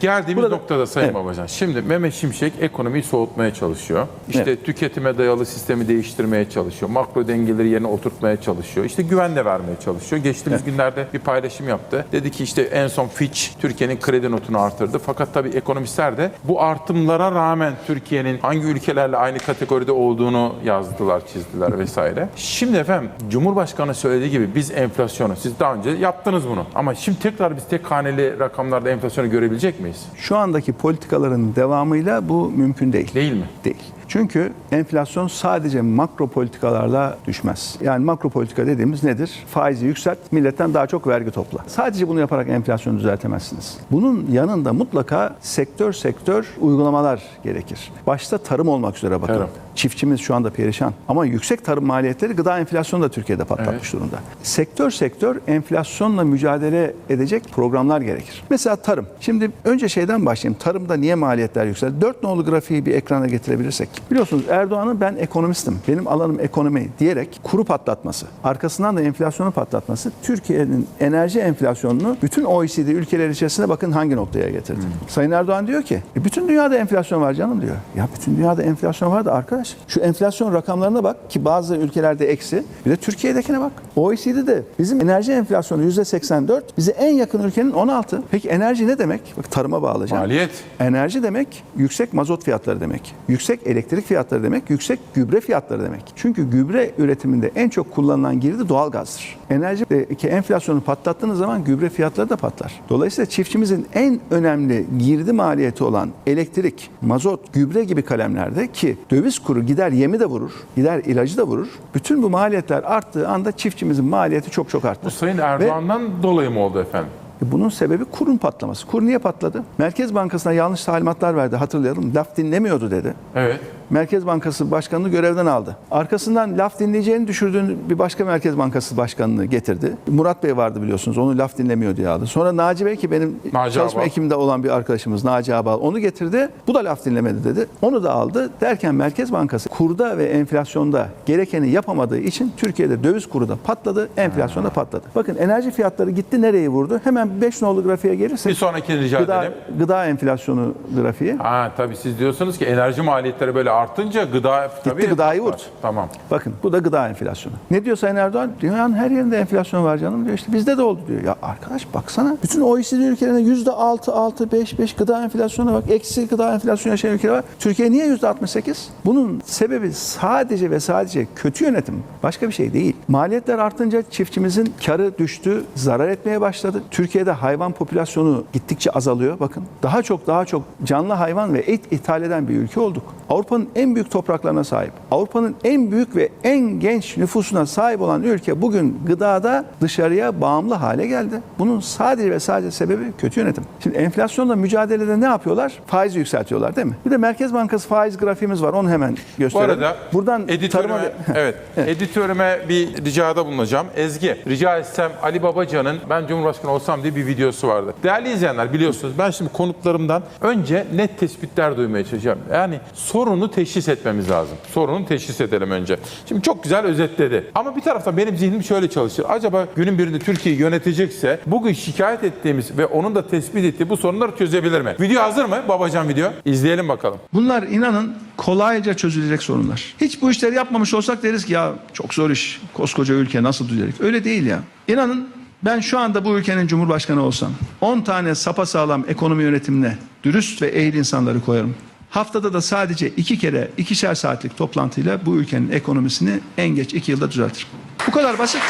Geldiğimiz Burada- noktada Sayın Evet. Babacan. Şimdi Mehmet Şimşek ekonomiyi soğutmaya çalışıyor. İşte Evet. tüketime dayalı sistemi değiştirmeye çalışıyor. Makro dengeleri yerine oturtmaya çalışıyor. İşte güven de vermeye çalışıyor. Geçtiğimiz günlerde bir paylaşım yaptı. Dedi ki işte en son Fitch Türkiye'nin kredi notunu artırdı. Fakat tabii ekonomistler de bu artımlara rağmen Türkiye'nin hangi ülkelerle aynı kategoride olduğunu yazdılar, çizdiler vesaire. Şimdi efendim Cumhurbaşkanı söylediği gibi biz enflasyonu, siz daha önce yaptınız bunu. Ama şimdi tekrar biz tek haneli rakamlarda enflasyonu görebilecek miyiz? Şu andaki politikaların devamıyla bu mümkün değil. Değil mi? Değil. Çünkü enflasyon sadece makro politikalarla düşmez. Yani makro politika dediğimiz nedir? Faizi yükselt, milletten daha çok vergi topla. Sadece bunu yaparak enflasyonu düzeltemezsiniz. Bunun yanında mutlaka sektör sektör uygulamalar gerekir. Başta tarım olmak üzere bakın. Tarım. Çiftçimiz şu anda perişan. Ama yüksek tarım maliyetleri gıda enflasyonu da Türkiye'de patlatmış durumda. Sektör sektör enflasyonla mücadele edecek programlar gerekir. Mesela tarım. Şimdi önce şeyden başlayayım. Tarımda niye maliyetler yükseldi? Dört nolu grafiği bir ekrana getirebilirsek. Biliyorsunuz Erdoğan'ın ben ekonomistim, benim alanım ekonomi diyerek kuru patlatması, arkasından da enflasyonu patlatması Türkiye'nin enerji enflasyonunu bütün OECD ülkeleri içerisinde bakın hangi noktaya getirdi. Sayın Erdoğan diyor ki "E, bütün dünyada enflasyon var canım diyor. Ya bütün dünyada enflasyon var da arkadaş şu enflasyon rakamlarına bak ki bazı ülkelerde eksi bir de Türkiye'dekine bak. OECD'de bizim enerji enflasyonu %84 bize en yakın ülkenin 16. Peki enerji ne demek? Bak tarıma bağlayacağım. Maliyet. Enerji demek yüksek mazot fiyatları demek. Yüksek elektrik fiyatları demek, yüksek gübre fiyatları demek. Çünkü gübre üretiminde en çok kullanılan girdi doğalgazdır. Enerjideki enflasyonu patlattığınız zaman gübre fiyatları da patlar. Dolayısıyla çiftçimizin en önemli girdi maliyeti olan elektrik, mazot, gübre gibi kalemlerde ki döviz kuru gider yemi de vurur, gider ilacı da vurur. Bütün bu maliyetler arttığı anda çiftçimizin maliyeti çok çok arttı. Bu Sayın Ve- Erdoğan'dan dolayı mı oldu efendim? e, bunun sebebi kurun patlaması. Kur niye patladı? Merkez Bankası'na yanlış talimatlar verdi hatırlayalım. Laf dinlemiyordu dedi. Evet. Merkez Bankası Başkanı'nı görevden aldı. Arkasından laf dinleyeceğini düşürdüğün bir başka Merkez Bankası Başkanı'nı getirdi. Murat Bey vardı biliyorsunuz. Onu laf dinlemiyor diye aldı. Sonra Naci Bey ki benim Naci çalışma Ağbal. ekibimde olan bir arkadaşımız Naci Ağbal. Onu getirdi. Bu da laf dinlemedi dedi. Onu da aldı. Derken Merkez Bankası kurda ve enflasyonda gerekeni yapamadığı için Türkiye'de döviz kuru da patladı. Enflasyon da patladı. Bakın enerji fiyatları gitti nereye vurdu? Hemen 5 nolu grafiğe gelirsek. Bir sonrakini rica gıda, edelim. gıda enflasyonu grafiği. Ha tabii siz diyorsunuz ki enerji maliyetleri böyle artınca gıda tabii gıdayı vurdu. Tamam. Bakın bu da gıda enflasyonu. Ne diyor Sayın Erdoğan? Dünyanın her yerinde enflasyon var canım diyor. İşte bizde de oldu diyor. Ya arkadaş baksana. Bütün OECD ülkelerinde yüzde altı, altı, beş, beş gıda enflasyonu bak. Eksi gıda enflasyonu yaşayan ülkeler var. Türkiye niye yüzde 68? Bunun sebebi sadece ve sadece kötü yönetim. Başka bir şey değil. Maliyetler artınca çiftçimizin karı düştü, zarar etmeye başladı. Türkiye'de hayvan popülasyonu gittikçe azalıyor. Bakın daha çok daha çok canlı hayvan ve et ithal eden bir ülke olduk. Avrupa'nın en büyük topraklarına sahip, Avrupa'nın en büyük ve en genç nüfusuna sahip olan ülke bugün gıdada dışarıya bağımlı hale geldi. Bunun sadece ve sadece sebebi kötü yönetim. Şimdi enflasyonla mücadelede ne yapıyorlar? Faizi yükseltiyorlar değil mi? Bir de Merkez Bankası faiz grafiğimiz var. Onu hemen Bu gösterelim. arada Buradan editörüme, tarıma- evet, editörüme bir ricada bulunacağım. Ezgi, rica etsem Ali Babacan'ın ben Cumhurbaşkanı olsam diye bir videosu vardı. Değerli izleyenler biliyorsunuz ben şimdi konuklarımdan önce net tespitler duymaya çalışacağım. Yani sorunu teşhis etmemiz lazım. Sorunu teşhis edelim önce. Şimdi çok güzel özetledi. Ama bir taraftan benim zihnim şöyle çalışır. Acaba günün birinde Türkiye'yi yönetecekse bugün şikayet ettiğimiz ve onun da tespit ettiği bu sorunları çözebilir mi? Video hazır mı Babacan video? İzleyelim bakalım. Bunlar inanın kolayca çözülecek sorunlar. Hiç bu işleri yapmamış olsak deriz ki ya çok zor iş. Koskoca ülke nasıl düzelecek? Öyle değil ya. İnanın ben şu anda bu ülkenin cumhurbaşkanı olsam 10 tane sapasağlam ekonomi yönetimine dürüst ve ehil insanları koyarım. Haftada da sadece iki kere ikişer saatlik toplantıyla bu ülkenin ekonomisini en geç iki yılda düzeltirim. Bu kadar basit.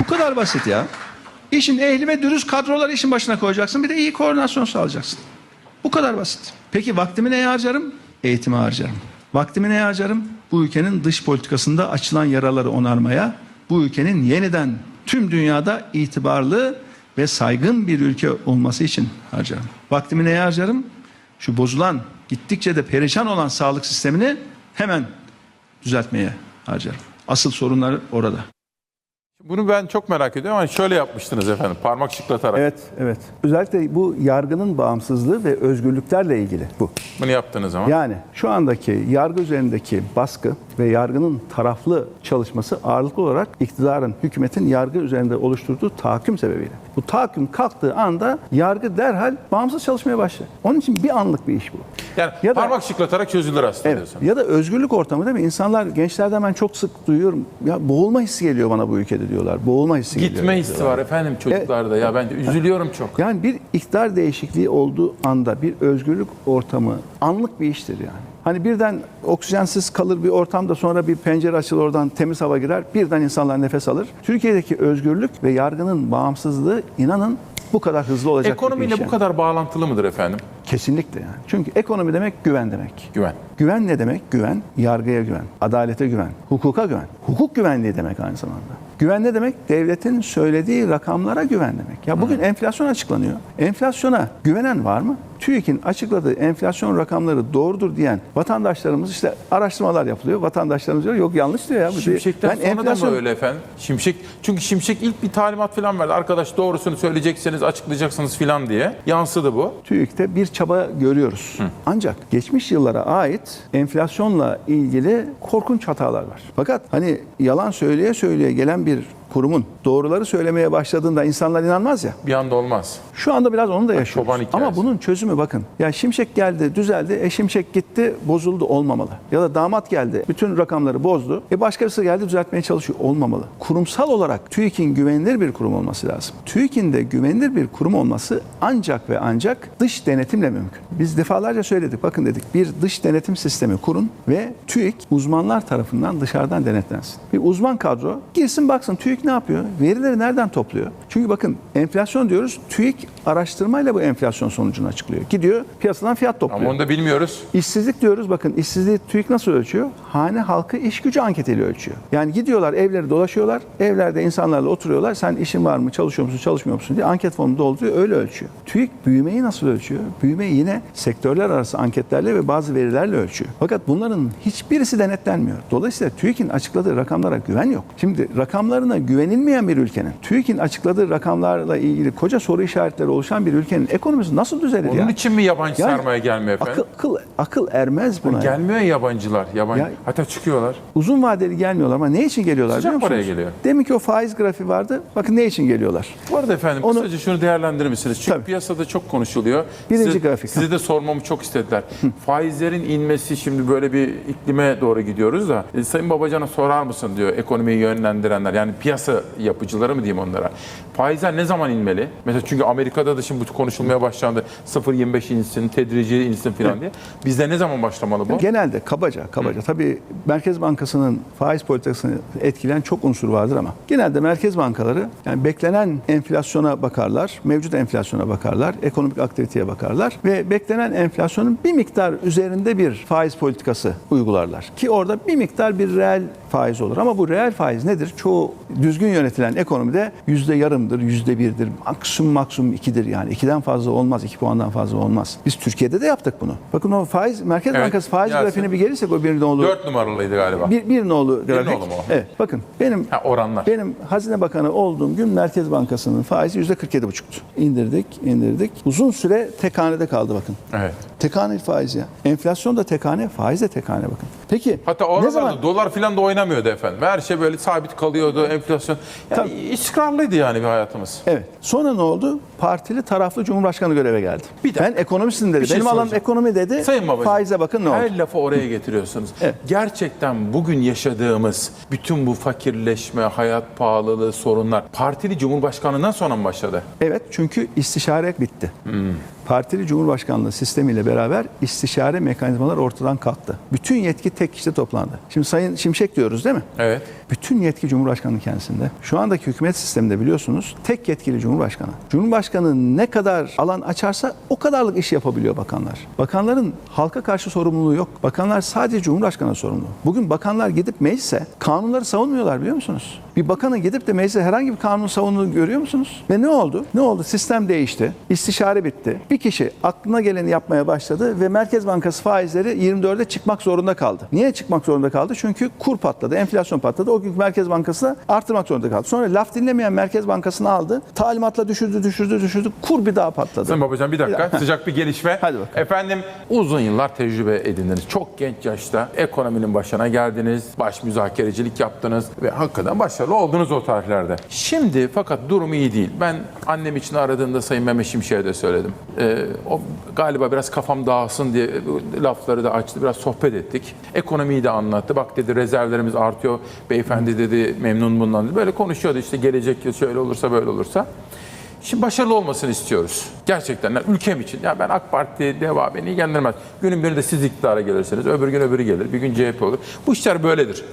Bu kadar basit ya. İşin ehli ve dürüst kadrolar işin başına koyacaksın. Bir de iyi koordinasyon sağlayacaksın. Bu kadar basit. Peki vaktimi neye harcarım? Eğitime harcarım. Vaktimi neye harcarım? Bu ülkenin dış politikasında açılan yaraları onarmaya, bu ülkenin yeniden tüm dünyada itibarlı ve saygın bir ülke olması için harcarım. Vaktimi neye harcarım? Şu bozulan, gittikçe de perişan olan sağlık sistemini hemen düzeltmeye harcarım. Asıl sorunlar orada. Bunu ben çok merak ediyorum ama şöyle yapmıştınız efendim parmak şıklatarak. Evet, evet. Özellikle bu yargının bağımsızlığı ve özgürlüklerle ilgili bu. Bunu yaptığınız zaman. Yani şu andaki yargı üzerindeki baskı ve yargının taraflı çalışması ağırlıklı olarak iktidarın, hükümetin yargı üzerinde oluşturduğu tahakküm sebebiyle. Bu tahakküm kalktığı anda yargı derhal bağımsız çalışmaya başlıyor. Onun için bir anlık bir iş bu. Yani Ya da- parmak şıklatarak çözülür aslında Evet. diyorsun. Ya da özgürlük ortamı değil mi? İnsanlar gençlerden ben çok sık duyuyorum. Ya boğulma hissi geliyor bana bu ülkede diyorlar. Boğulma hissi geliyor. Gitme hissi var efendim çocuklarda ya ben üzülüyorum çok. Yani bir iktidar değişikliği olduğu anda bir özgürlük ortamı anlık bir iştir yani. Hani birden oksijensiz kalır bir ortamda sonra bir pencere açılır oradan temiz hava girer. Birden insanlar nefes alır. Türkiye'deki özgürlük ve yargının bağımsızlığı inanın bu kadar hızlı olacak Ekonomiyle bu kadar bağlantılı mıdır efendim? Kesinlikle yani. Çünkü ekonomi demek güven demek. Güven. Güven ne demek? Güven, yargıya güven, adalete güven, hukuka güven. Hukuk güvenliği demek aynı zamanda. Güven ne demek? Devletin söylediği rakamlara güven demek. Ya bugün enflasyon açıklanıyor. Enflasyona güvenen var mı? TÜİK'in açıkladığı enflasyon rakamları doğrudur diyen vatandaşlarımız işte araştırmalar yapılıyor. Vatandaşlarımız diyor yok yanlış diyor ya. Bu. Şimşek'ten Ben sonra da mı öyle efendim? Şimşek çünkü Şimşek ilk bir talimat falan verdi. Arkadaş doğrusunu söyleyecekseniz açıklayacaksınız falan diye. Yansıdı bu. TÜİK'te bir çaba görüyoruz. Ancak geçmiş yıllara ait enflasyonla ilgili korkunç hatalar var. Fakat hani yalan söyleye söyleye gelen bir kurumun doğruları söylemeye başladığında insanlar inanmaz ya. Bir anda olmaz. Şu anda biraz onu da yaşıyoruz. hikayesi. Ama bunun çözümü bakın. Ya Şimşek geldi, düzeldi. E Şimşek gitti, bozuldu olmamalı. Ya da damat geldi, bütün rakamları bozdu. E başkası geldi düzeltmeye çalışıyor. Olmamalı. Kurumsal olarak TÜİK'in güvenilir bir kurum olması lazım. TÜİK'in de güvenilir bir kurum olması ancak ve ancak dış denetimle mümkün. Biz defalarca söyledik. Bakın dedik bir dış denetim sistemi kurun ve TÜİK uzmanlar tarafından dışarıdan denetlensin. Bir uzman kadro girsin baksın TÜİK ne yapıyor? Verileri nereden topluyor? Çünkü bakın enflasyon diyoruz. TÜİK araştırmayla bu enflasyon sonucunu açıklıyor. Gidiyor piyasadan fiyat topluyor. Ama onu da bilmiyoruz. İşsizlik diyoruz bakın işsizliği TÜİK nasıl ölçüyor? Hane halkı iş gücü anketiyle ölçüyor. Yani gidiyorlar evleri dolaşıyorlar. Evlerde insanlarla oturuyorlar. Sen işin var mı çalışıyor musun çalışmıyor musun diye anket formu dolduruyor öyle ölçüyor. TÜİK büyümeyi nasıl ölçüyor? Büyümeyi yine sektörler arası anketlerle ve bazı verilerle ölçüyor. Fakat bunların hiçbirisi denetlenmiyor. Dolayısıyla TÜİK'in açıkladığı rakamlara güven yok. Şimdi rakamlarına güvenilmeyen bir ülkenin, TÜİK'in açıkladığı rakamlarla ilgili koca soru işaretleri oluşan bir ülkenin ekonomisi nasıl düzelir ya? Onun için mi yabancı Yani sermaye gelmiyor efendim? Akıl, akıl, akıl ermez buna. ya. Gelmiyor yabancılar. Yabancı. Ya- Hatta çıkıyorlar. Uzun vadeli gelmiyorlar ama ne için geliyorlar Sıcak biliyor musunuz? paraya geliyor. Demin ki o faiz grafiği vardı. Bakın ne için geliyorlar? Bu arada efendim Onu- kısaca şunu değerlendirir misiniz? Çünkü Tabii. piyasada çok konuşuluyor. Birinci size, grafik. Size de sormamı çok istediler. Faizlerin inmesi şimdi böyle bir iklime doğru gidiyoruz da e, Sayın Babacan'a sorar mısın diyor ekonomiyi yönlendirenler. Yani piyasa yapıcıları mı diyeyim onlara. Faizler ne zaman inmeli? Mesela çünkü Amerika'da da şimdi bu konuşulmaya başlandı. 0.25 insin, tedrici insin falan diye. Bizde ne zaman başlamalı bu? Genelde kabaca, kabaca. Tabii Merkez Bankası'nın faiz politikasını etkileyen çok unsur vardır ama genelde merkez bankaları yani beklenen enflasyona bakarlar, mevcut enflasyona bakarlar, ekonomik aktiviteye bakarlar ve beklenen enflasyonun bir miktar üzerinde bir faiz politikası uygularlar. Ki orada bir miktar bir reel faiz olur. Ama bu reel faiz nedir? Çoğu düzgün yönetilen ekonomide yüzde yarımdır, yüzde birdir, maksimum maksimum ikidir yani. ikiden fazla olmaz, iki puandan fazla olmaz. Biz Türkiye'de de yaptık bunu. Bakın o faiz, Merkez Evet, Bankası faiz Yasin. grafiğine bir gelirsek o bir nolu 4 numaralıydı galiba. bir, bir nolu grafik. nolu mu? Evet. Bakın benim Ha, oranlar. benim Hazine Bakanı olduğum gün Merkez Bankası'nın faizi yüzde 47,5'tu. İndirdik, indirdik. Uzun süre tek hanede kaldı bakın. Evet. Tek hane faiz ya. Enflasyon da tek hane, faiz de tek hane bakın. Peki Hatta ne oralarda zaman dolar falan da oynamıyordu efendim. Her şey böyle sabit kalıyordu, enflasyon. Yani istikrarlıydı yani bir hayatımız. Evet. Sonra ne oldu? Partili taraflı Cumhurbaşkanı göreve geldi. Bir dakika. ben ekonomistim dedi. Bir şey Benim alanım soracağım. ekonomi dedi. Sayın Babacığım, Faize bakın ne oldu? Her lafı oraya getiriyorsunuz. Evet. Gerçekten bugün yaşadığımız bütün bu fakirleşme, hayat pahalılığı, sorunlar partili cumhurbaşkanından sonra mı başladı? Evet çünkü istişare bitti. Hmm. Partili Cumhurbaşkanlığı sistemiyle beraber istişare mekanizmalar ortadan kalktı. Bütün yetki tek kişide toplandı. Şimdi Sayın Şimşek diyoruz değil mi? Evet. Bütün yetki Cumhurbaşkanı kendisinde. Şu andaki hükümet sisteminde biliyorsunuz tek yetkili Cumhurbaşkanı. Cumhurbaşkanı ne kadar alan açarsa o kadarlık iş yapabiliyor bakanlar. Bakanların halka karşı sorumluluğu yok. Bakanlar sadece Cumhurbaşkanı sorumlu. Bugün bakanlar gidip meclise kanunları savunmuyorlar biliyor musunuz? Bir bakanın gidip de meclise herhangi bir kanun savunduğunu görüyor musunuz? Ve ne oldu? Ne oldu? Sistem değişti. İstişare bitti. Bir kişi aklına geleni yapmaya başladı ve Merkez Bankası faizleri 24'e çıkmak zorunda kaldı. Niye çıkmak zorunda kaldı? Çünkü kur patladı, enflasyon patladı. O gün Merkez Bankası da artırmak zorunda kaldı. Sonra laf dinlemeyen Merkez Bankası'nı aldı. Talimatla düşürdü, düşürdü, düşürdü. Kur bir daha patladı. Sayın Babacan bir dakika. Sıcak bir gelişme. Hadi bakalım. Efendim uzun yıllar tecrübe edindiniz. Çok genç yaşta ekonominin başına geldiniz. Baş müzakerecilik yaptınız ve hakikaten başarılı oldunuz o tarihlerde. Şimdi fakat durum iyi değil. Ben annem için aradığımda Sayın Mehmet Şimşek'e de söyledim. Ee, o galiba biraz kafam dağılsın diye lafları da açtı. Biraz sohbet ettik. Ekonomiyi de anlattı. Bak dedi rezervlerimiz artıyor. Beyefendi dedi memnun bundan. dedi. Böyle konuşuyordu işte gelecek yıl şöyle olursa böyle olursa. Şimdi başarılı olmasını istiyoruz. Gerçekten yani ülkem için. Ya ben AK Parti, DEVA beni ilgilendirmez. Günün birinde siz iktidara gelirsiniz, öbür gün öbürü gelir, bir gün CHP olur. Bu işler böyledir.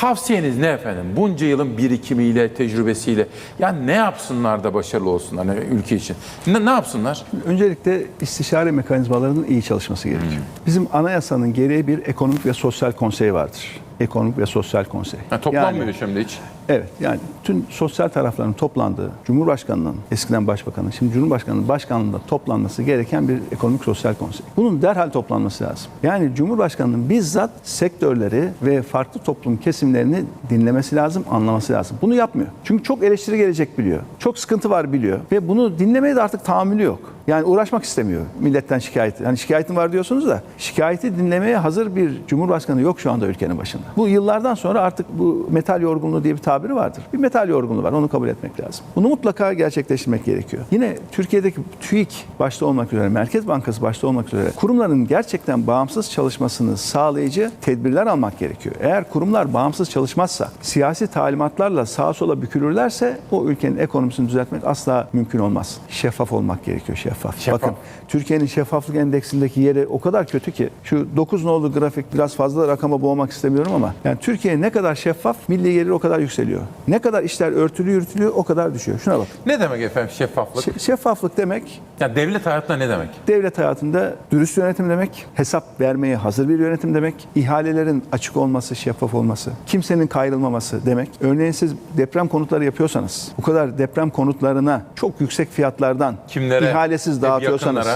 Tavsiyeniz ne efendim? Bunca yılın birikimiyle, tecrübesiyle. Yani ne yapsınlar da başarılı olsunlar yani ülke için? Ne, ne yapsınlar? Öncelikle istişare mekanizmalarının iyi çalışması gerekiyor. Bizim anayasanın gereği bir ekonomik ve sosyal konsey vardır. Ekonomik ve sosyal konsey. Yani toplanmıyor Yani- şimdi hiç. Evet yani tüm sosyal tarafların toplandığı, Cumhurbaşkanı'nın, eskiden Başbakan'ın, şimdi Cumhurbaşkanı'nın başkanlığında toplanması gereken bir ekonomik sosyal konsey. Bunun derhal toplanması lazım. Yani Cumhurbaşkanı'nın bizzat sektörleri ve farklı toplum kesimlerini dinlemesi lazım, anlaması lazım. Bunu yapmıyor. Çünkü çok eleştiri gelecek biliyor. Çok sıkıntı var biliyor. Ve bunu dinlemeye de artık tahammülü yok. Yani uğraşmak istemiyor milletten şikayet. Yani şikayetin var diyorsunuz da şikayeti dinlemeye hazır bir cumhurbaşkanı yok şu anda ülkenin başında. Bu yıllardan sonra artık bu metal yorgunluğu diye bir tabiri vardır. Bir metal yorgunluğu var onu kabul etmek lazım. Bunu mutlaka gerçekleştirmek gerekiyor. Yine Türkiye'deki TÜİK başta olmak üzere, Merkez Bankası başta olmak üzere kurumların gerçekten bağımsız çalışmasını sağlayıcı tedbirler almak gerekiyor. Eğer kurumlar bağımsız çalışmazsa, siyasi talimatlarla sağa sola bükülürlerse o ülkenin ekonomisini düzeltmek asla mümkün olmaz. Şeffaf olmak gerekiyor, şeffaf. Şeffaf. Bakın Türkiye'nin şeffaflık endeksindeki yeri o kadar kötü ki şu 9 nolu grafik biraz fazla rakama boğmak istemiyorum ama yani Türkiye ne kadar şeffaf milli gelir o kadar yükseliyor. Ne kadar işler örtülü yürütülüyor o kadar düşüyor. Şuna bak. Ne demek efendim şeffaflık? Şe- Şeffaflık demek Ya devlet hayatında ne demek? devlet hayatında dürüst yönetim demek, hesap vermeye hazır bir yönetim demek, ihalelerin açık olması, şeffaf olması, kimsenin kayrılmaması demek. Örneğin siz deprem konutları yapıyorsanız, bu kadar deprem konutlarına çok yüksek fiyatlardan Kimlere? ihalesiz Hep dağıtıyorsanız,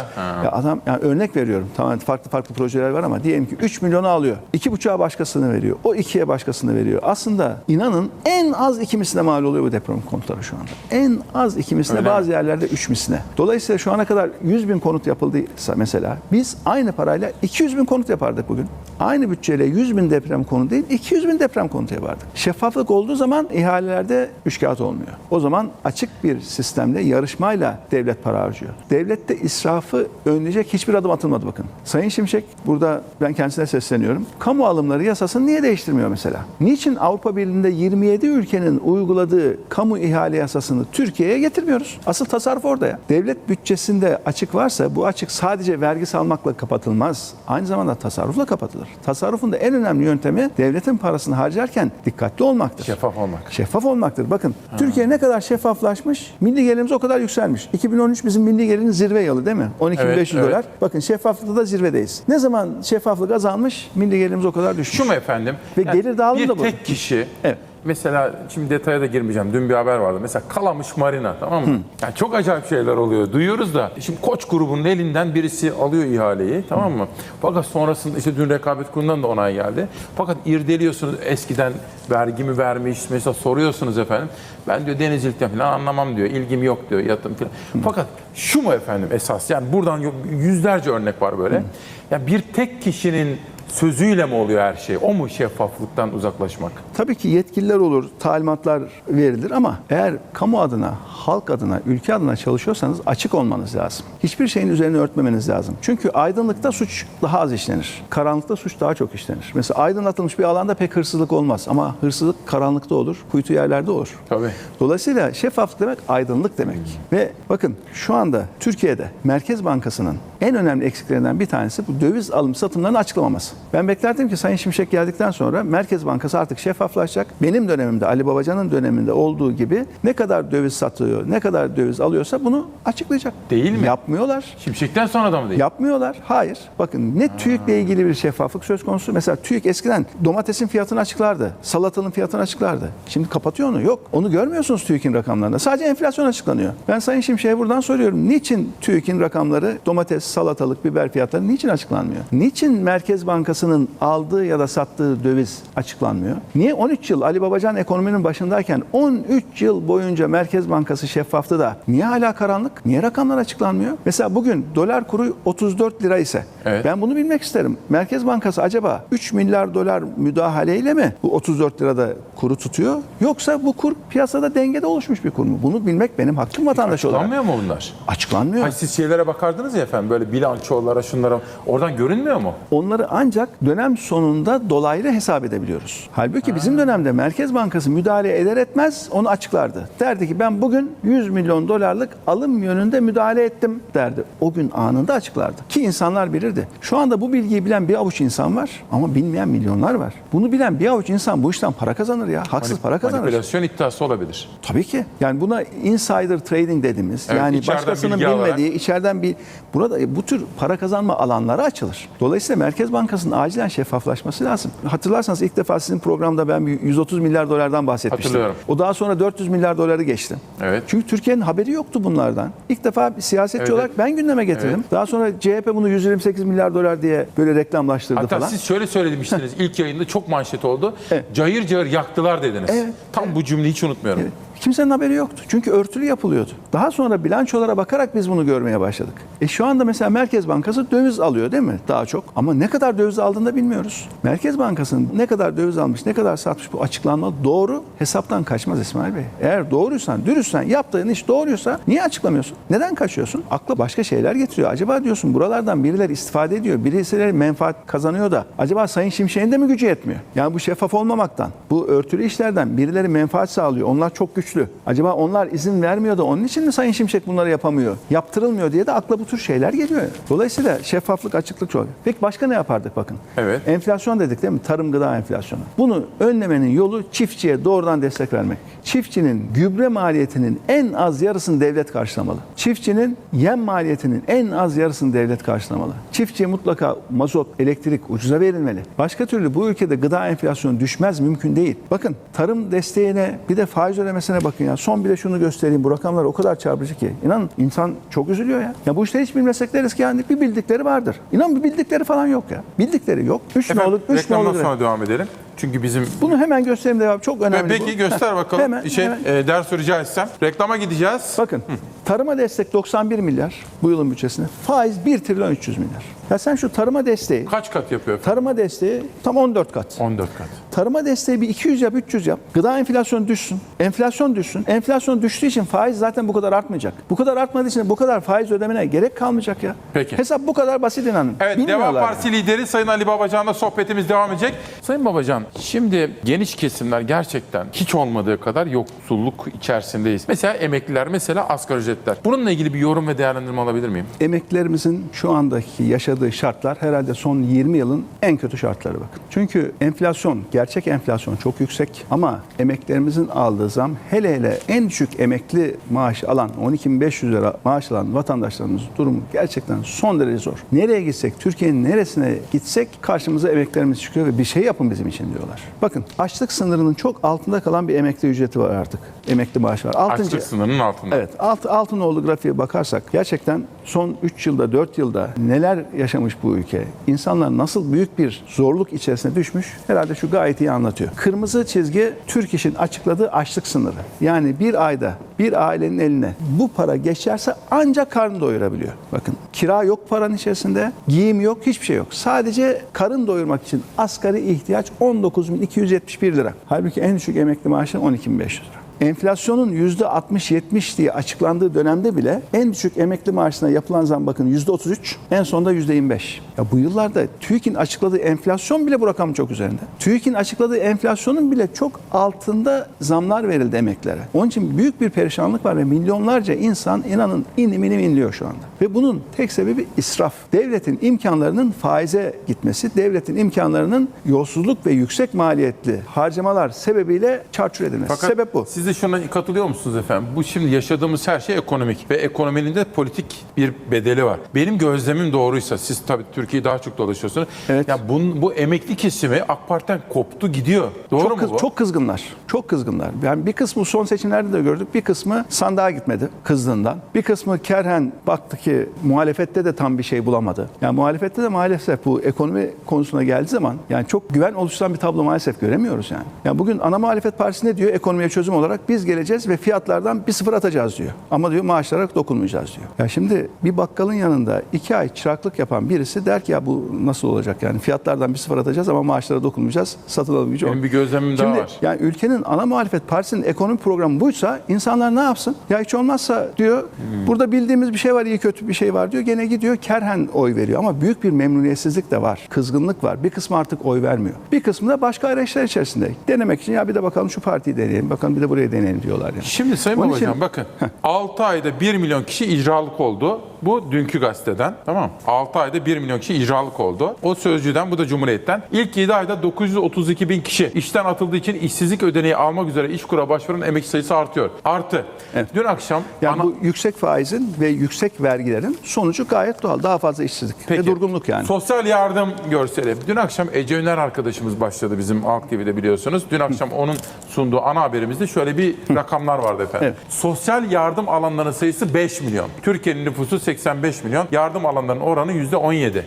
ya adam yani örnek veriyorum. Tamam farklı farklı projeler var ama diyelim ki 3 milyonu alıyor. 2,5'a başkasını veriyor. O 2'ye başkasını veriyor. Aslında inanın en az iki misline mal oluyor bu deprem konutları şu anda. En az iki misline Öyle mi? bazı yerlerde 3 misline. Dolayısıyla şu ana kadar 100 bin konut yapıldıysa mesela biz aynı parayla 200 bin konut yapardık bugün. Aynı bütçeyle 100 bin deprem konutu değil 200 bin deprem konutu yapardık. Şeffaflık olduğu zaman ihalelerde üçkağıt olmuyor. O zaman açık bir sistemle yarışmayla devlet para harcıyor. Devlette israfı önleyecek hiçbir adım atılmadı bakın. Sayın Şimşek burada ben kendisine sesleniyorum. Kamu alımları yasasını niye değiştirmiyor mesela? Niçin Avrupa Birliği'nde 27 ülkenin uyguladığı kamu ihale yasasını Türkiye'ye getirmiyoruz? Asıl tasarruf orada ya. Devlet bütçesinde açık varsa bu açık sadece vergi salmakla kapatılmaz. Aynı zamanda tasarrufla kapatılır. Tasarrufun da en önemli yöntemi devletin parasını harcarken dikkatli olmaktır. Şeffaf olmak. Şeffaf olmaktır. Bakın Türkiye ne kadar şeffaflaşmış, milli gelirimiz o kadar yükselmiş. 2013 bizim milli gelirin zirve yılı değil mi? 12.500 Evet, evet. dolar. Bakın şeffaflıkta da zirvedeyiz. Ne zaman şeffaflık azalmış, milli gelirimiz o kadar düşmüş. Şu mu efendim? Ve gelir dağılımı bir da bu. tek kişi Evet. Mesela şimdi detaya da girmeyeceğim. Dün bir haber vardı. Mesela Kalamış Marina tamam mı? Yani çok acayip şeyler oluyor. Duyuyoruz da. Şimdi Koç grubunun elinden birisi alıyor ihaleyi tamam mı? Fakat sonrasında işte dün rekabet kurulundan da onay geldi. Fakat irdeliyorsunuz eskiden vergi mi vermiş mesela soruyorsunuz efendim. Ben diyor denizcilikten falan anlamam diyor. İlgim yok diyor yatım falan. Fakat şu mu efendim esas? Yani buradan yüzlerce örnek var böyle. Ya bir tek kişinin sözüyle mi oluyor her şey? O mu şeffaflıktan uzaklaşmak? Tabii ki yetkililer olur, talimatlar verilir ama eğer kamu adına, halk adına, ülke adına çalışıyorsanız açık olmanız lazım. Hiçbir şeyin üzerine örtmemeniz lazım. Çünkü aydınlıkta suç daha az işlenir. Karanlıkta suç daha çok işlenir. Mesela aydınlatılmış bir alanda pek hırsızlık olmaz ama hırsızlık karanlıkta olur, kuytu yerlerde olur. Tabii. Dolayısıyla şeffaflık demek aydınlık demek. Ve bakın şu anda Türkiye'de Merkez Bankası'nın en önemli eksiklerinden bir tanesi bu döviz alım satımlarını açıklamaması. Ben beklerdim ki Sayın Şimşek geldikten sonra Merkez Bankası artık şeffaf şeffaflaşacak. Benim dönemimde, Ali Babacan'ın döneminde olduğu gibi ne kadar döviz satıyor, ne kadar döviz alıyorsa bunu açıklayacak. Değil mi? Yapmıyorlar. Şimşekten sonra da mı değil? Yapmıyorlar. Hayır. Bakın ne TÜİK'le ilgili bir şeffaflık söz konusu. Mesela TÜİK eskiden domatesin fiyatını açıklardı. Salatanın fiyatını açıklardı. Şimdi kapatıyor onu. Yok. Onu görmüyorsunuz TÜİK'in rakamlarında. Sadece enflasyon açıklanıyor. Ben Sayın Şimşek'e buradan soruyorum. Niçin TÜİK'in rakamları domates, salatalık, biber fiyatları niçin açıklanmıyor? Niçin Merkez Bankası'nın aldığı ya da sattığı döviz açıklanmıyor? Niye 13 yıl Ali Babacan ekonominin başındayken 13 yıl boyunca Merkez Bankası şeffaftı da niye hala karanlık? Niye rakamlar açıklanmıyor? Mesela bugün dolar kuru 34 lira ise Evet. ben bunu bilmek isterim. Merkez Bankası acaba 3 milyar dolar müdahaleyle mi bu 34 lirada kuru tutuyor? Yoksa bu kur piyasada dengede oluşmuş bir kur mu? Bunu bilmek benim hakkım vatandaş olarak. Açıklanmıyor mu bunlar? Açıklanmıyor. Hayır, siz şeylere bakardınız ya efendim böyle bilançolara şunlara oradan görünmüyor mu? Onları ancak dönem sonunda dolaylı hesap edebiliyoruz. Halbuki bizim dönemde Merkez Bankası müdahale eder etmez onu açıklardı. Derdi ki ben bugün 100 milyon dolarlık alım yönünde müdahale ettim derdi. O gün anında açıklardı. Ki insanlar bilirdi. Şu anda bu bilgiyi bilen bir avuç insan var ama bilmeyen milyonlar var. Bunu bilen bir avuç insan bu işten para kazanır ya. Haksız para kazanır. Manipülasyon iddiası olabilir. Tabii ki. Yani buna insider trading dediğimiz Evet, yani içeriden başkasının bilgi alarak. bilmediği içeriden bir burada bu tür para kazanma alanları açılır. Dolayısıyla Merkez Bankası'nın acilen şeffaflaşması lazım. Hatırlarsanız ilk defa sizin programda ben bir 130 milyar dolardan bahsetmiştim. Hatırlıyorum. O daha sonra 400 milyar doları geçti. Evet. Çünkü Türkiye'nin haberi yoktu bunlardan. İlk defa siyasetçi Evet. olarak ben gündeme getirdim. Daha sonra CHP bunu 128 milyar dolar diye böyle reklamlaştırdı Hatta falan. siz şöyle söylemiştiniz ilk yayında çok manşet oldu. Evet. Cayır cayır yaktılar dediniz. Evet. Tam bu cümleyi hiç unutmuyorum. Kimsenin haberi yoktu. Çünkü örtülü yapılıyordu. Daha sonra bilançolara bakarak biz bunu görmeye başladık. E şu anda mesela Merkez Bankası döviz alıyor değil mi? Daha çok. Ama ne kadar döviz aldığını da bilmiyoruz. Merkez Bankası'nın ne kadar döviz almış, ne kadar satmış bu açıklanma doğru. Hesaptan kaçmaz İsmail Bey. Eğer doğruysan, dürüstsen, yaptığın iş doğruysa niye açıklamıyorsun? Neden kaçıyorsun? Akla başka şeyler getiriyor. Acaba diyorsun buralardan birileri istifade ediyor. Birisi menfaat kazanıyor da acaba Sayın Şimşek'in de mi gücü yetmiyor? Yani bu şeffaf olmamaktan, bu örtülü işlerden birileri menfaat sağlıyor. Onlar çok güçlü. Acaba onlar izin vermiyor da onun için mi Sayın Şimşek bunları yapamıyor? Yaptırılmıyor diye de akla bu tür şeyler geliyor. Dolayısıyla şeffaflık, açıklık çok. Peki başka ne yapardık bakın? Evet. Enflasyon dedik değil mi? Tarım gıda enflasyonu. Bunu önlemenin yolu çiftçiye doğrudan destek vermek. Çiftçinin gübre maliyetinin en az yarısını devlet karşılamalı. Çiftçinin yem maliyetinin en az yarısını devlet karşılamalı. Çiftçiye mutlaka mazot, elektrik ucuza verilmeli. Başka türlü bu ülkede gıda enflasyonu düşmez mümkün değil. Bakın tarım desteğine bir de faiz ödemesine bakın ya. Son bir de şunu göstereyim. Bu rakamlar o kadar çarpıcı ki. İnanın insan çok üzülüyor ya. Ya bu işleri hiç bilmesek deriz ki yani bir bildikleri vardır. İnan bir bildikleri falan yok ya. Bildikleri yok. Üç Efendim, olur, üç olur. sonra devam edelim. Çünkü bizim Bunu hemen göstereyim de çok önemli Peki bu. göster bakalım. Hemen, şey, hemen. e, ders rica etsem. Reklama gideceğiz. Bakın tarıma destek 91 milyar bu yılın bütçesine. Faiz 1 trilyon 300 milyar. Ya sen şu tarıma desteği, Kaç kat yapıyor? efendim? tarıma desteği tam 14 kat. 14 kat. Tarıma desteği bir 200 yap, 300 yap. Gıda enflasyonu düşsün. Enflasyon düşsün. Enflasyon düştüğü için faiz zaten bu kadar artmayacak. Bu kadar artmadığı için bu kadar faiz ödemene gerek kalmayacak ya. Peki. Hesap bu kadar basit inanın. Evet, Deva yani. Partisi lideri Sayın Ali Babacan'la sohbetimiz devam edecek. Sayın Babacan, şimdi geniş kesimler gerçekten hiç olmadığı kadar yoksulluk içerisindeyiz. Mesela emekliler, mesela asgari ücretler. Bununla ilgili bir yorum ve değerlendirme alabilir miyim? Emeklilerimizin şu andaki yaşadığı şartlar herhalde son 20 yılın en kötü şartları bakın. Çünkü enflasyon, gerçek enflasyon çok yüksek ama emeklilerimizin aldığı zam hele hele en düşük emekli maaşı alan 12.500 lira maaş alan vatandaşlarımızın durumu gerçekten son derece zor. Nereye gitsek, Türkiye'nin neresine gitsek karşımıza emeklilerimiz çıkıyor ve bir şey yapın bizim için diyorlar. Bakın açlık sınırının çok altında kalan bir emekli ücreti var artık. Emekli maaşı var. Altıncı- Açlık sınırının altında. Evet, alt, Altınoğlu grafiğe bakarsak gerçekten son 3 yılda, 4 yılda neler yaşamış bu ülke? İnsanlar nasıl büyük bir zorluk içerisine düşmüş? Herhalde şu gayet iyi anlatıyor. Kırmızı çizgi Türk İş'in açıkladığı açlık sınırı. Yani bir ayda bir ailenin eline bu para geçerse ancak karnı doyurabiliyor. Bakın kira yok paranın içerisinde, giyim yok, hiçbir şey yok. Sadece karın doyurmak için asgari ihtiyaç 19.271 lira. Halbuki en düşük emekli maaşı 12.500 lira. Enflasyonun %60-70 diye açıklandığı dönemde bile en düşük emekli maaşına yapılan zam bakın %33, en sonunda %25. Ya bu yıllarda TÜİK'in açıkladığı enflasyon bile bu rakamın çok üzerinde. TÜİK'in açıkladığı enflasyonun bile çok altında zamlar verildi emeklilere. Onun için büyük bir perişanlık var ve milyonlarca insan inanın inim inim inliyor şu anda. Ve bunun tek sebebi israf. Devletin imkanlarının faize gitmesi, devletin imkanlarının yolsuzluk ve yüksek maliyetli harcamalar sebebiyle çarçur edilmesi. Fakat Sebep bu. Siz de şuna katılıyor musunuz efendim? Bu şimdi yaşadığımız her şey ekonomik ve ekonominin de politik bir bedeli var. Benim gözlemim doğruysa siz tabii Türkiye'yi daha çok dolaşıyorsunuz. Evet. Ya bun, bu emekli kesimi AK Parti'den koptu gidiyor. Doğru çok, mu bu? çok kızgınlar. Çok kızgınlar. Yani bir kısmı son seçimlerde de gördük. Bir kısmı sandığa gitmedi kızdığından. Bir kısmı kerhen baktı ki muhalefette de tam bir şey bulamadı. Yani muhalefette de maalesef bu ekonomi konusuna geldiği zaman yani çok güven oluşturan bir tablo maalesef göremiyoruz yani. Yani bugün ana muhalefet partisi ne diyor ekonomiye çözüm olarak? Biz geleceğiz ve fiyatlardan bir sıfır atacağız diyor. Ama diyor maaşlara dokunmayacağız diyor. Ya şimdi bir bakkalın yanında iki ay çıraklık yapan birisi der ki ya bu nasıl olacak yani fiyatlardan bir sıfır atacağız ama maaşlara dokunmayacağız. Satın alım gücü Benim bir gözlemim daha Şimdi var. yani ülkenin ana muhalefet partisinin ekonomi programı buysa insanlar ne yapsın? Ya hiç olmazsa diyor Hmm. burada bildiğimiz bir şey var iyi kötü bir şey var diyor. Gene gidiyor kerhen oy veriyor ama büyük bir memnuniyetsizlik de var. Kızgınlık var. Bir kısmı artık oy vermiyor. Bir kısmı da başka arayışlar içerisinde. Denemek için ya bir de bakalım şu partiyi deneyelim. Bakalım bir de buraya deneyelim diyorlar yani. Şimdi Sayın Onun Babacan için- bakın 6 ayda 1 milyon kişi icralık oldu. Bu dünkü gazeteden tamam 6 ayda 1 milyon kişi icralık oldu. O sözcüden bu da Cumhuriyet'ten. İlk 7 ayda 932 bin kişi işten atıldığı için işsizlik ödeneği almak üzere işkura başvuran emekçi sayısı artıyor. Artı. Dün akşam Yani ana- bu yüksek faizin ve yüksek vergilerin sonucu gayet doğal. Daha fazla işsizlik ve durgunluk yani. Sosyal yardım görseli. Dün akşam Ece Üner arkadaşımız başladı bizim Halk TV'de biliyorsunuz. Dün akşam onun sunduğu ana haberimizde şöyle bir rakamlar vardı efendim. Evet. Sosyal yardım alanlarının sayısı 5 milyon. Türkiye'nin nüfusu 85 milyon. Yardım alanlarının oranı %17.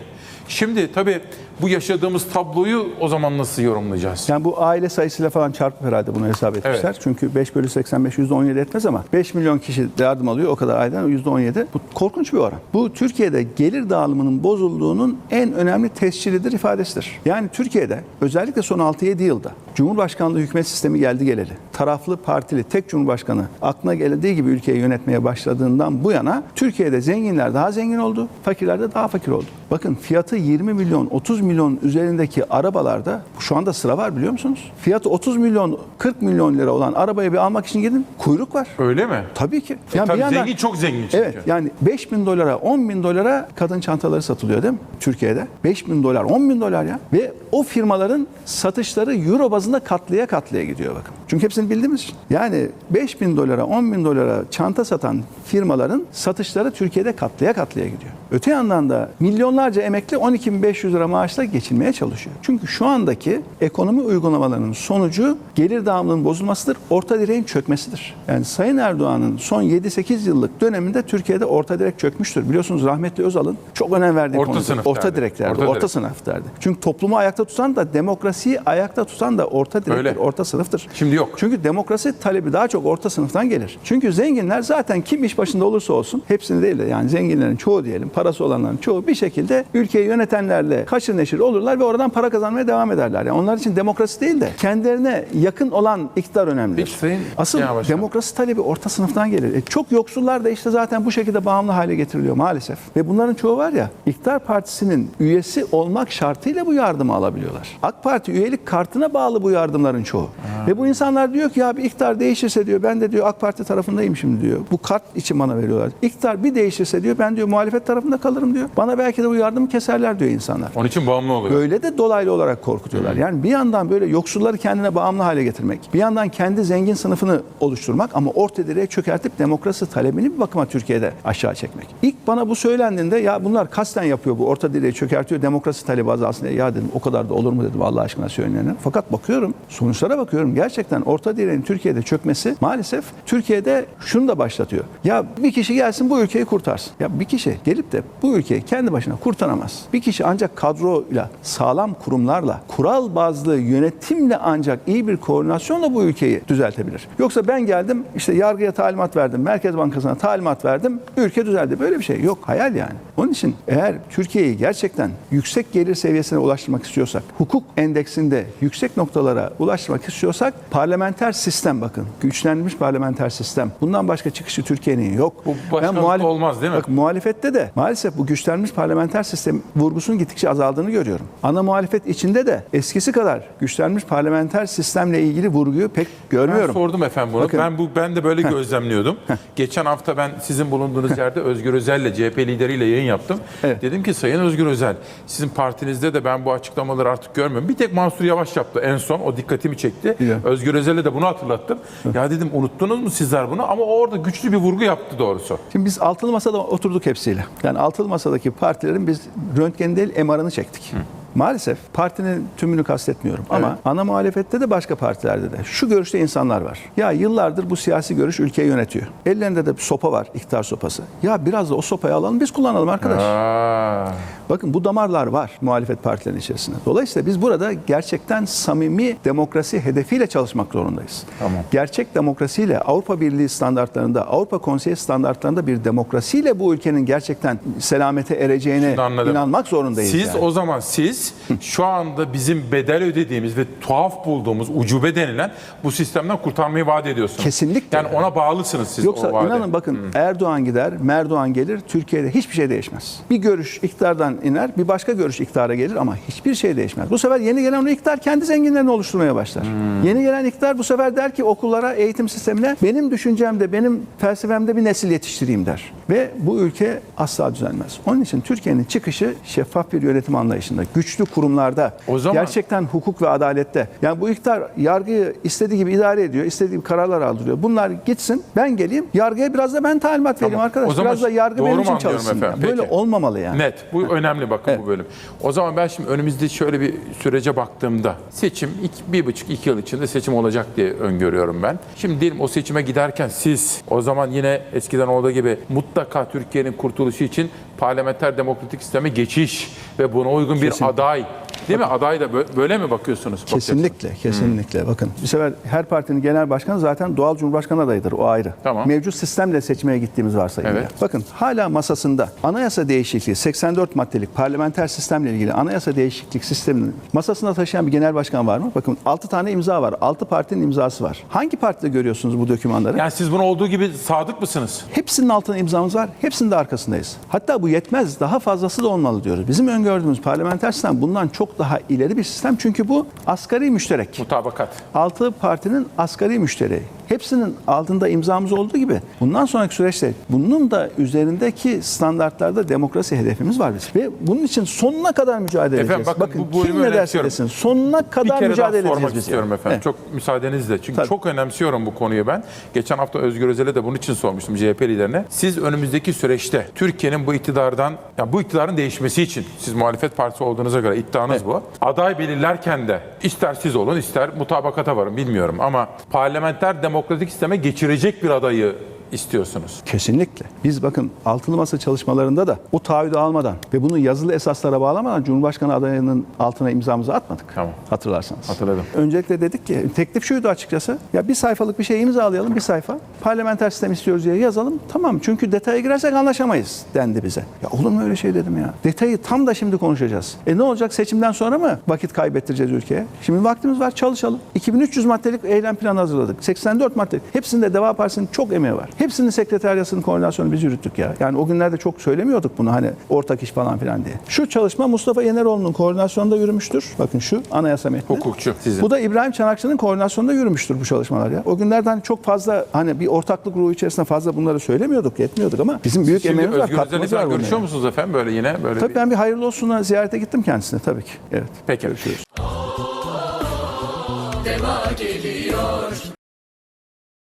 Şimdi tabii bu yaşadığımız tabloyu o zaman nasıl yorumlayacağız? Yani bu aile sayısıyla falan çarpıp herhalde bunu hesap etmişler. Evet. Çünkü 5 bölü 85 yüzde 17 etmez ama 5 milyon kişi yardım alıyor o kadar aileden yüzde 17. Bu korkunç bir oran. Bu Türkiye'de gelir dağılımının bozulduğunun en önemli tescilidir, ifadesidir. Yani Türkiye'de özellikle son 6-7 yılda Cumhurbaşkanlığı hükümet sistemi geldi geleli. Taraflı, partili, tek cumhurbaşkanı aklına geldiği gibi ülkeyi yönetmeye başladığından bu yana Türkiye'de zenginler daha zengin oldu, fakirler de daha fakir oldu. Bakın fiyatı 20 milyon, 30 milyon üzerindeki arabalarda şu anda sıra var biliyor musunuz? Fiyatı 30 milyon, 40 milyon lira olan arabayı bir almak için gidin kuyruk var. Öyle mi? Tabii ki. E tabii zengin çok zengin çünkü. Evet yani 5 bin dolara 10 bin dolara kadın çantaları satılıyor değil mi Türkiye'de? 5 bin dolar 10 bin dolar ya. Ve o firmaların satışları euro bazında katlıya katlıya gidiyor bakın. Çünkü hepsini bildiğimiz için. Yani 5 bin dolara 10 bin dolara çanta satan firmaların satışları Türkiye'de katlıya katlıya gidiyor. Öte yandan da milyonlarca emekli 12.500 lira maaşla geçinmeye çalışıyor. Çünkü şu andaki ekonomi uygulamalarının sonucu gelir dağılımının bozulmasıdır, orta direğin çökmesidir. Yani Sayın Erdoğan'ın son 7-8 yıllık döneminde Türkiye'de orta direk çökmüştür. Biliyorsunuz rahmetli Özal'ın çok önem verdiği Orta konudur. sınıf Orta derdi. direk derdi, Orta orta, direk. sınıf derdi. Çünkü toplumu ayakta tutan da demokrasiyi ayakta tutan da orta direktir, Öyle. orta sınıftır. Şimdi yok. Çünkü demokrasi talebi daha çok orta sınıftan gelir. Çünkü zenginler zaten kim iş başında olursa olsun hepsini değil de yani zenginlerin çoğu diyelim parası olanların çoğu bir şekilde ülkeyi yönetenlerle haşır neşir olurlar ve oradan para kazanmaya devam ederler. Yani onlar için demokrasi değil de kendilerine yakın olan iktidar önemlidir. Sayın Asıl demokrasi talebi orta sınıftan gelir. E, çok yoksullar da işte zaten bu şekilde bağımlı hale getiriliyor maalesef. Ve bunların çoğu var ya iktidar partisinin üyesi olmak şartıyla bu yardımı alabiliyorlar. AK Parti üyelik kartına bağlı bu yardımların çoğu. Ve bu insanlar diyor ki ya bir iktidar değişirse diyor ben de diyor AK Parti tarafındayım şimdi diyor. Bu kart için bana veriyorlar. İktidar bir değişirse diyor ben diyor muhalefet tarafında kalırım diyor. Bana belki de bu yardımı keserler diyor insanlar. Onun için bağımlı oluyor. Böyle de dolaylı olarak korkutuyorlar. Yani bir yandan böyle yoksulları kendine bağımlı hale getirmek, bir yandan kendi zengin sınıfını oluşturmak ama orta direğe çökertip demokrasi talebini bir bakıma Türkiye'de aşağı çekmek. İlk bana bu söylendiğinde ya bunlar kasten yapıyor bu orta direği çökertiyor demokrasi talebi azalsın diye. Ya dedim o kadar da olur mu dedim Allah aşkına söylenene. Fakat bakıyorum sonuçlara bakıyorum gerçekten orta direğin Türkiye'de çökmesi maalesef Türkiye'de şunu da başlatıyor. Ya bir kişi gelsin bu ülkeyi kurtarsın. Ya bir kişi gelip de bu ülkeyi kendi başına kurtaramaz. Bir kişi ancak kadroyla, sağlam kurumlarla, kural bazlı yönetimle ancak iyi bir koordinasyonla bu ülkeyi düzeltebilir. Yoksa ben geldim işte yargıya talimat verdim, Merkez Bankası'na talimat verdim, ülke düzeldi. Böyle bir şey yok. Hayal yani. Onun için eğer Türkiye'yi gerçekten yüksek gelir seviyesine ulaştırmak istiyorsak, hukuk endeksinde yüksek noktalara ulaştırmak istiyorsak parlamenter sistem bakın. Güçlenmiş parlamenter sistem. Bundan başka çıkışı Türkiye'nin yok. Bu başkanlıkta olmaz değil mi? Bak, muhalefette de maalesef bu güçlenmiş parlamenter sistem vurgusunun gittikçe azaldığını görüyorum. Ana muhalefet içinde de eskisi kadar güçlenmiş parlamenter sistemle ilgili vurguyu pek Ben görmüyorum. sordum efendim bunu. Bakın. Ben bu ben de böyle gözlemliyordum. Geçen hafta ben sizin bulunduğunuz yerde Özgür Özel'le CHP lideriyle yayın yaptım. Evet. Dedim ki Sayın Özgür Özel, sizin partinizde de ben bu açıklamaları artık görmüyorum. Bir tek Mansur Yavaş yaptı en son. O dikkatimi çekti. Biliyorum. Özgür Özel'e de bunu hatırlattım. ya dedim unuttunuz mu sizler bunu? Ama orada güçlü bir vurgu yaptı doğrusu. Şimdi biz altılı masada oturduk hepsiyle. Yani altılı masadaki partilerin biz röntgen değil MR'ını çektik. Maalesef partinin tümünü kastetmiyorum ama ana muhalefette de başka partilerde de şu görüşte insanlar var. Ya yıllardır bu siyasi görüş ülkeyi yönetiyor. Ellerinde de bir sopa var, iktidar sopası. Ya biraz da o sopayı alalım biz kullanalım arkadaş. Aa, Bakın bu damarlar var muhalefet partilerinin içerisinde. Dolayısıyla biz burada gerçekten samimi demokrasi hedefiyle çalışmak zorundayız. Tamam. Gerçek demokrasiyle Avrupa Birliği standartlarında, Avrupa Konseyi standartlarında bir demokrasiyle bu ülkenin gerçekten selamete ereceğine inanmak zorundayız. Siz yani. o zaman siz şu anda bizim bedel ödediğimiz ve tuhaf bulduğumuz ucube denilen bu sistemden kurtarmayı vaat ediyorsunuz. Kesinlikle. Yani ona bağlısınız siz Yoksa o vaade. inanın bakın Erdoğan gider, Merdoğan gelir, Türkiye'de hiçbir şey değişmez. Bir görüş iktidardan iner, bir başka görüş iktidara gelir ama hiçbir şey değişmez. Bu sefer yeni gelen o iktidar kendi zenginlerini oluşturmaya başlar. Yeni gelen iktidar bu sefer der ki okullara, eğitim sistemine benim düşüncemde, benim felsefemde bir nesil yetiştireyim der. Ve bu ülke asla düzelmez. Onun için Türkiye'nin çıkışı şeffaf bir yönetim anlayışında, güçlü kurumlarda, O zaman- gerçekten hukuk ve adalette. Yani bu iktidar yargıyı istediği gibi idare ediyor, istediği gibi kararlar aldırıyor. Bunlar gitsin, ben geleyim, yargıya biraz da ben talimat vereyim arkadaş. O zaman biraz da yargı benim için çalışsın. efendim? Böyle Peki. olmamalı yani. Net. Bu önemli bakın bu bölüm. O zaman ben şimdi önümüzde şöyle bir sürece baktığımda seçim iki, bir buçuk iki yıl içinde seçim olacak diye öngörüyorum ben. Şimdi diyelim o seçime giderken siz o zaman yine eskiden olduğu gibi mutlaka Türkiye'nin kurtuluşu için parlamenter demokratik sisteme geçiş ve buna uygun bir Kesinlikle. Aday değil mi? Aday da bö- böyle mi bakıyorsunuz? Kesinlikle, kesinlikle. Bakın bir sefer her partinin genel başkanı zaten doğal cumhurbaşkanı adayıdır. O ayrı. Tamam. Mevcut sistemle seçmeye gittiğimiz varsayımda. Evet. Bakın hala masasında anayasa değişikliği 84 maddelik parlamenter sistemle ilgili anayasa değişiklik sisteminin masasında taşıyan bir genel başkan var mı? Bakın 6 tane imza var. 6 partinin imzası var. Hangi partide görüyorsunuz bu dokümanları? Yani siz buna olduğu gibi sadık mısınız? Hepsinin altına imzamız var. Hepsinin de arkasındayız. Hatta bu yetmez. Daha fazlası da olmalı diyoruz. Bizim öngördüğümüz parlamenter sistem bundan çok daha ileri bir sistem. Çünkü bu asgari müşterek. Mutabakat. Altı partinin asgari müşteri. Hepsinin altında imzamız olduğu gibi bundan sonraki süreçte bunun da üzerindeki standartlarda demokrasi hedefimiz var bizim. Ve bunun için sonuna kadar mücadele Efendim edeceğiz. bakın bu bölümü kim ne derse desin sonuna Bir kadar kere daha mücadele sormak edeceğiz biz. istiyorum efendim. Evet. Çok müsaadenizle. Çünkü Tabii. çok önemsiyorum bu konuyu ben. Geçen hafta Özgür Özel'e de bunun için sormuştum CHP liderine. Siz önümüzdeki süreçte Türkiye'nin bu iktidardan, yani bu iktidarın değişmesi için siz muhalefet partisi olduğunuza göre iddianız bu. Aday belirlerken de ister siz olun ister mutabakata varın bilmiyorum ama parlamenter demokratik sisteme geçirecek bir adayı istiyorsunuz. Kesinlikle. Biz bakın altılı masa çalışmalarında da o taahhüdü almadan ve bunu yazılı esaslara bağlamadan Cumhurbaşkanı adayının altına imzamızı atmadık. Tamam. Hatırlarsanız. Hatırladım. Öncelikle dedik ki teklif şuydu açıkçası. Ya bir sayfalık bir şey imzalayalım bir sayfa. Parlamenter sistem istiyoruz diye yazalım. Tamam çünkü detaya girersek anlaşamayız dendi bize. Ya olur mu öyle şey dedim ya. Detayı tam da şimdi konuşacağız. E ne olacak seçimden sonra mı vakit kaybettireceğiz ülkeye? Şimdi vaktimiz var çalışalım. 2300 maddelik eylem planı hazırladık. 84 madde. Hepsinde Deva Partisi'nin çok emeği var. Hepsinin sekreteryasının koordinasyonu biz yürüttük ya. Yani o günlerde çok söylemiyorduk bunu hani ortak iş falan filan diye. Şu çalışma Mustafa Yeneroğlu'nun koordinasyonunda yürümüştür. Bakın şu anayasa metni. Hukukçu sizin. Bu da İbrahim Çanakçı'nın koordinasyonunda yürümüştür bu çalışmalar ya. O günlerden hani çok fazla hani bir ortaklık ruhu içerisinde fazla bunları söylemiyorduk, etmiyorduk ama bizim büyük Şimdi emeğimiz var, Özgür var görüşüyor yani. musunuz efendim böyle yine? Böyle Tabii bir- ben bir hayırlı olsun'a ziyarete gittim kendisine tabii ki. Evet. Peki. Görüşürüz.